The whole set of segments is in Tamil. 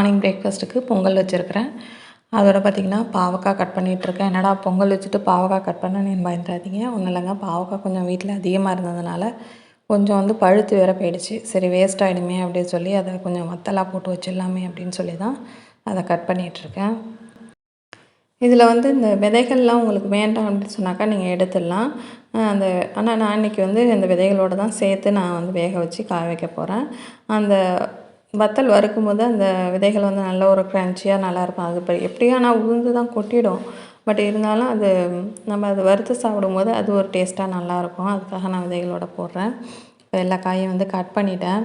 மார்னிங் பிரேக்ஃபாஸ்ட்டுக்கு பொங்கல் வச்சுருக்கிறேன். அதோட பார்த்திங்கன்னா பாவக்காய் கட் பண்ணிகிட்ருக்கேன் என்னடா பொங்கல் வச்சுட்டு பாவக்காய் கட் பண்ணேன்னு பயந்துடாதீங்க. ஒன்றும் இல்லைங்க பாவக்காய் கொஞ்சம் வீட்டில் அதிகமாக இருந்ததுனால கொஞ்சம் வந்து பழுத்து வேற போயிடுச்சு. சரி வேஸ்ட் ஆகிடுமே அப்படின்னு சொல்லி அதை கொஞ்சம் வத்தலாக போட்டு வச்சிடலாமே அப்படின்னு சொல்லி தான் அதை கட் பண்ணிகிட்ருக்கேன் இதில் வந்து இந்த விதைகள்லாம் உங்களுக்கு வேண்டாம் அப்படின்னு சொன்னாக்கா நீங்கள் எடுத்துடலாம். அந்த ஆனால் நான் இன்றைக்கி வந்து இந்த விதைகளோடு தான் சேர்த்து நான் வந்து வேக வச்சு காய வைக்க போகிறேன் அந்த வத்தல் வறுக்கும் போது அந்த விதைகள் வந்து நல்ல ஒரு க்ரன்ச்சியாக நல்லாயிருக்கும். அது இப்போ எப்படியும் ஆனால் உளுந்து தான் கொட்டிடும். பட் இருந்தாலும் அது நம்ம அது வறுத்து சாப்பிடும்போது அது ஒரு டேஸ்ட்டாக நல்லாயிருக்கும். அதுக்காக நான் விதைகளோட போடுறேன். இப்போ எல்லா காயும் வந்து கட் பண்ணிட்டேன்.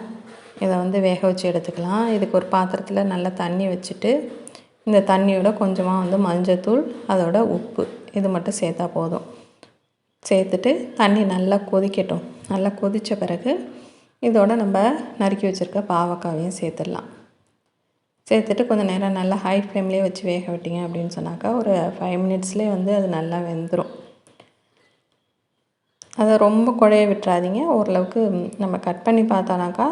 இதை வந்து வேக வச்சு எடுத்துக்கலாம். இதுக்கு ஒரு பாத்திரத்தில் நல்லா தண்ணி வச்சுட்டு இந்த தண்ணியோட கொஞ்சமாக வந்து மஞ்சத்தூள் அதோட உப்பு இது மட்டும் சேர்த்தா போதும். சேர்த்துட்டு தண்ணி நல்லா கொதிக்கட்டும். நல்லா கொதித்த பிறகு இதோடு நம்ம நறுக்கி வச்சுருக்க பாவக்காவையும் சேர்த்துடலாம். சேர்த்துட்டு கொஞ்சம் நேரம் நல்லா ஹை ஃப்ளேம்லேயே வச்சு வேக விட்டிங்க அப்படின்னு சொன்னாக்கா ஒரு ஃபைவ் மினிட்ஸ்லேயே வந்து அது நல்லா வெந்துடும் அதை ரொம்ப குழைய விட்டுறாதீங்க. ஓரளவுக்கு நம்ம கட் பண்ணி பார்த்தோன்னாக்கா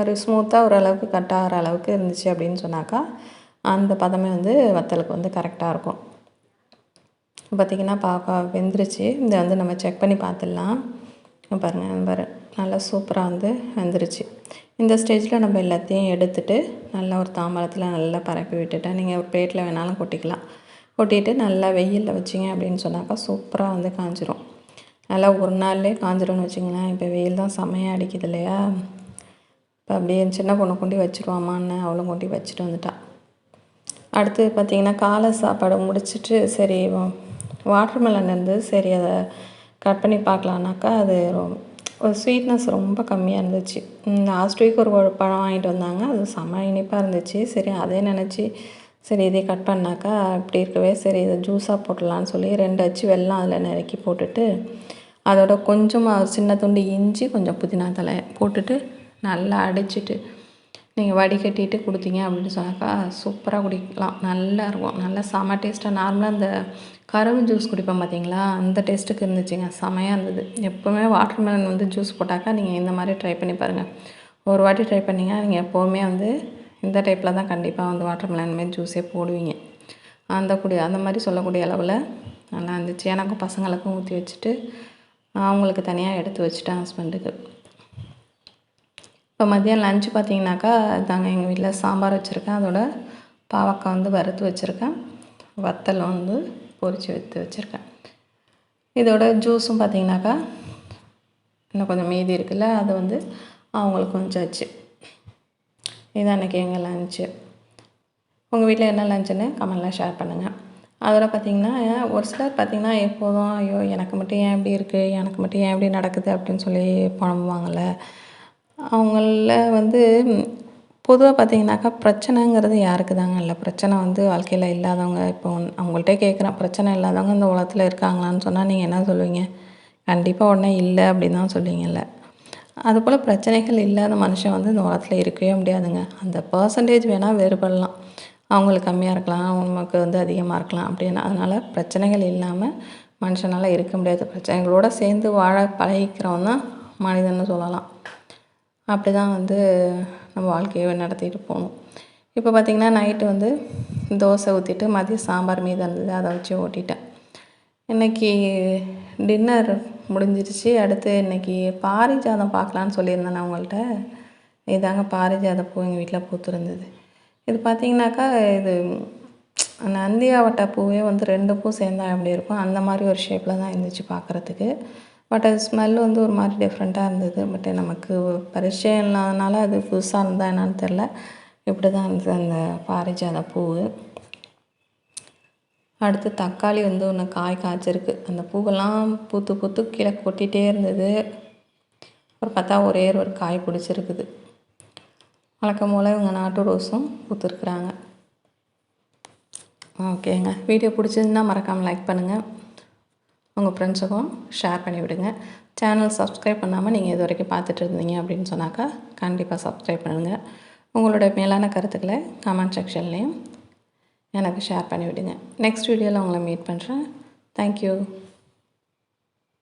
ஒரு ஸ்மூத்தாக ஓரளவுக்கு கட் ஆகிற அளவுக்கு இருந்துச்சு அப்படின்னு சொன்னாக்கா அந்த பதமே வந்து வத்தலுக்கு வந்து கரெக்டாக இருக்கும். பார்த்திங்கன்னா பாவக்காய் வெந்துருச்சு. இதை வந்து நம்ம செக் பண்ணி பார்த்துடலாம். பாருங்கள் பாரு. நல்லா சூப்பராக வந்து வெந்துருச்சு. இந்த ஸ்டேஜில் நம்ம எல்லாத்தையும் எடுத்துகிட்டு நல்லா ஒரு தாம்பரத்தில் நல்லா பரப்பி விட்டுட்டேன் நீங்கள் ஒரு பிளேட்டில் வேணாலும் கொட்டிக்கலாம். கொட்டிட்டு நல்லா வெயிலில் வச்சிங்க அப்படின்னு சொன்னாக்கா சூப்பராக வந்து காஞ்சிரும். நல்லா ஒரு நாள்லேயே காஞ்சிரும்னு வச்சிங்களேன் இப்போ வெயில் தான் செம்மையாக அடிக்குது இல்லையா? இப்போ அப்படியே சின்ன பொண்ணை கொண்டி வச்சுருவாமான்னு அவளும் கொண்டி வச்சுட்டு வந்துட்டான் அடுத்து பார்த்திங்கன்னா காலை சாப்பாடு முடிச்சுட்டு சரி வாட்டர் மெலன் இருந்து சரி அதை கட் பண்ணி பார்க்கலான்னாக்கா அது ஸ்வீட்னஸ் ரொம்ப கம்மியாக இருந்துச்சு. லாஸ்ட் வீக் ஒரு பழம் வாங்கிட்டு வந்தாங்க. அது செம இனிப்பாக இருந்துச்சு. சரி அதே நினச்சி சரி இதே கட் பண்ணாக்கா இப்படி இருக்கவே சரி இதை ஜூஸாக போட்டுடலான்னு சொல்லி ரெண்டு அச்சு வெள்ளம் அதில் நிறக்கி போட்டுட்டு அதோட கொஞ்சமாக சின்ன துண்டு இஞ்சி கொஞ்சம் புதினா தலை போட்டுட்டு நல்லா அடிச்சிட்டு நீங்கள் வடிகட்டிட்டு கொடுத்தீங்க அப்படின்னு சொன்னாக்கா சூப்பராக குடிக்கலாம். நல்லா இருக்கும். நல்லா செம டேஸ்ட்டாக நார்மலாக இந்த கரும்பு ஜூஸ் குடிப்போம் பார்த்தீங்களா அந்த டேஸ்ட்டுக்கு இருந்துச்சுங்க. செமையாக இருந்தது. எப்போவுமே வாட்டர்மெலன் வந்து ஜூஸ் போட்டாக்கா நீங்கள் இந்த மாதிரி ட்ரை பண்ணி பாருங்கள் ஒரு வாட்டி ட்ரை பண்ணிங்கன்னா நீங்கள் எப்போவுமே வந்து இந்த டைப்பில் தான் கண்டிப்பாக வந்து வாட்டர்மெலன் மாரி ஜூஸே போடுவீங்க. அந்த கூடிய அந்த மாதிரி சொல்லக்கூடிய அளவில் நல்லா இருந்துச்சு. எனக்கும் பசங்களுக்கும் ஊற்றி வச்சுட்டு அவங்களுக்கு தனியாக எடுத்து வச்சுட்டேன் ஹஸ்பண்டுக்கு இப்போ மதியம் லஞ்சு பார்த்தீங்கன்னாக்கா தாங்க எங்கள் வீட்டில் சாம்பார் வச்சுருக்கேன். அதோட பாவக்காய் வந்து வறுத்து வச்சுருக்கேன். வத்தல் வந்து பொரித்து வைத்து வச்சுருக்கேன். இதோட ஜூஸும் பார்த்தீங்கன்னாக்கா இன்னும் கொஞ்சம் மீதி இருக்குல்ல அது வந்து அவங்களுக்கு கொஞ்சம் வச்சு இதுதான் அன்றைக்கி எங்கள் லஞ்சு உங்கள் வீட்டில் என்ன லஞ்சுன்னு கமெண்ட்லாம் ஷேர் பண்ணுங்கள் அதோட பார்த்திங்கன்னா ஒரு சிலர் பார்த்திங்கன்னா எப்போதும் ஐயோ எனக்கு மட்டும் ஏன் இப்படி இருக்குது எனக்கு மட்டும் ஏன் இப்படி நடக்குது? அப்படின்னு சொல்லி புலம்புவாங்கள்ல அவங்கள வந்து பொதுவாக பார்த்தீங்கன்னாக்கா பிரச்சனைங்கிறது யாருக்கு தாங்க இல்லை. பிரச்சனை வந்து வாழ்க்கையில் இல்லாதவங்க இப்போ அவங்கள்ட்ட கேட்குறேன் பிரச்சனை இல்லாதவங்க இந்த உலகத்தில் இருக்காங்களான்னு சொன்னால் நீங்கள் என்ன சொல்லுவீங்க? கண்டிப்பாக உடனே இல்லை அப்படின்னு தான் சொல்லுவீங்கல்ல. அதுபோல் பிரச்சனைகள் இல்லாத மனுஷன் வந்து இந்த உலகத்தில் இருக்கவே முடியாதுங்க. அந்த பர்சன்டேஜ் வேணால் வேறுபடலாம். அவங்களுக்கு கம்மியாக இருக்கலாம் நமக்கு வந்து அதிகமாக இருக்கலாம் அப்படின்னு. அதனால் பிரச்சனைகள் இல்லாமல் மனுஷனால் இருக்க முடியாது. பிரச்சனைகளோடு சேர்ந்து வாழ பழகிக்கிறவன் தான் மனிதன்னு சொல்லலாம். அப்படி தான் வந்து நம்ம வாழ்க்கையை நடத்திட்டு போகணும். இப்போ பார்த்திங்கன்னா நைட்டு வந்து தோசை ஊற்றிட்டு மதியம் சாம்பார் மீது இருந்தது அதை வச்சு ஓட்டிட்டேன். இன்றைக்கி டின்னர் முடிஞ்சிருச்சு. அடுத்து இன்றைக்கி பாரிஜாதம் பார்க்கலான்னு சொல்லியிருந்தேன் நான் உங்கள்கிட்ட இதாங்க பாரிஜாத பூ எங்கள் வீட்டில் பூத்துருந்தது இது பார்த்திங்கனாக்கா இது நந்தியாவட்ட பூவே வந்து ரெண்டு பூ சேர்ந்தா எப்படி இருக்கும்? அந்த மாதிரி ஒரு ஷேப்பில் தான் இருந்துச்சு பார்க்குறதுக்கு பட் அது ஸ்மெல் வந்து ஒரு மாதிரி டிஃப்ரெண்ட்டாக இருந்தது. பட் நமக்கு பரிச்சயம் இல்லாதனால அது புதுசாக இருந்தால் என்னான்னு தெரில இப்படி தான் இருந்தது அந்த பாரிஜாத பூ அடுத்து தக்காளி வந்து ஒன்று காய் காய்ச்சிருக்கு. அந்த பூவெல்லாம் பூத்து பூத்து கீழே கொட்டிகிட்டே இருந்தது. அப்புறம் பார்த்தா ஒரே ஒரு காய் பிடிச்சிருக்குது. வழக்கம் போல் இவங்க நாட்டு ரோஸும் பூத்துருக்குறாங்க. ஓகேங்க. வீடியோ பிடிச்சிருந்தா மறக்காமல் லைக் பண்ணுங்கள் உங்கள் ஃப்ரெண்ட்ஸுக்கும் ஷேர் பண்ணிவிடுங்க சேனல் சப்ஸ்கிரைப் பண்ணாமல் நீங்கள் இது வரைக்கும் பார்த்துட்டு இருந்தீங்க அப்படின்னு சொன்னாக்கா கண்டிப்பாக சப்ஸ்கிரைப் பண்ணுங்கள் உங்களோட மேலான கருத்துக்களை கமெண்ட் செக்ஷன்லேயும் எனக்கு ஷேர் பண்ணிவிடுங்க நெக்ஸ்ட் வீடியோவில் உங்களை மீட் பண்ணுறேன் தேங்க்யூ